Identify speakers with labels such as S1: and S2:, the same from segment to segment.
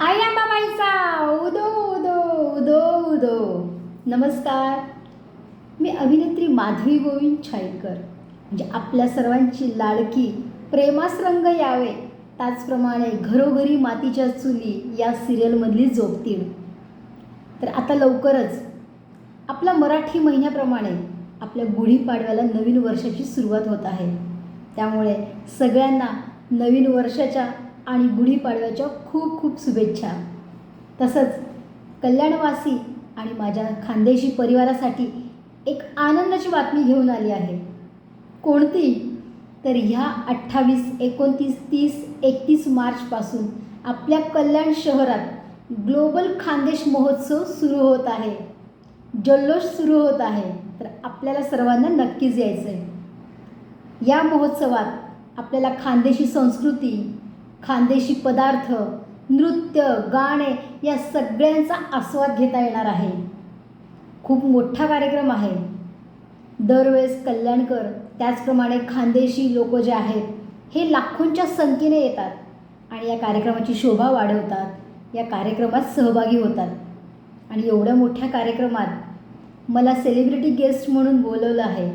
S1: आई अंबाबाईचा उदो उदो उदो उदो. नमस्कार. मी अभिनेत्री माधवी गोविंद छाईकर. म्हणजे आपल्या सर्वांची लाडकी प्रेमास रंग यावे. त्याचप्रमाणे घरोघरी मातीच्या चुली या सिरियलमधली जोगतीड तर आता लवकरच आपल्या मराठी महिन्याप्रमाणे आपल्या गुढीपाडव्याला नवीन वर्षाची सुरुवात होत आहे. त्यामुळे सगळ्यांना नवीन वर्षाच्या आणि गुढीपाडव्याच्या खूप खूप शुभेच्छा. तसंच कल्याणवासी आणि माझ्या खानदेशी परिवारासाठी एक आनंदाची बातमी घेऊन आली आहे. कोणती? तर ह्या अठ्ठावीस एकोणतीस तीस एकतीस मार्चपासून आपल्या कल्याण शहरात ग्लोबल खानदेश महोत्सव सुरू होत आहे. जल्लोष सुरू होत आहे. तर आपल्याला सर्वांना नक्कीच यायचं आहे या महोत्सवात आपल्याला खानदेशी संस्कृती खानदेशी पदार्थ नृत्य गाणे या सगळ्यांचा आस्वाद घेता येणार आहे. खूप मोठा कार्यक्रम आहे. दरवेळेस कल्याणकर त्याचप्रमाणे खानदेशी लोक जे आहेत हे लाखोंच्या संख्येने येतात आणि या कार्यक्रमाची शोभा वाढवतात. या कार्यक्रमात सहभागी होतात. आणि एवढ्या मोठ्या कार्यक्रमात मला सेलिब्रिटी गेस्ट म्हणून बोलवलं आहे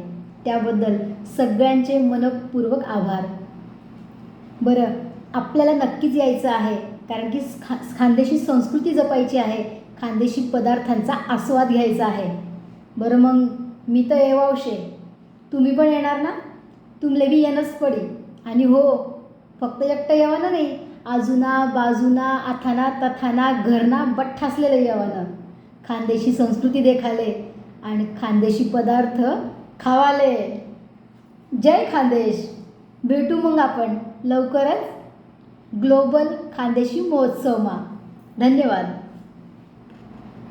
S1: त्याबद्दल सगळ्यांचे मनपूर्वक आभार. बरं आपल्याला नक्कीच यायचं आहे. कारण की खा खानदेशी संस्कृती जपायची आहे. खानदेशी पदार्थांचा आस्वाद घ्यायचा आहे. बरं मग मी तर येवावशे तुम्ही पण येणार ना? तुमले बी येणंच पडी आणि हो फक्त एकटं येवाना नाही. आजूना बाजूना आथाना तथाना घरना बठ्ठासलेलं येवानं. खानदेशी संस्कृती देखाले. आणि खानदेशी पदार्थ खावाले. जय खानदेश. भेटू मग आपण. लवकरच. ग्लोबल खानदेशी महोत्सवमा. धन्यवाद.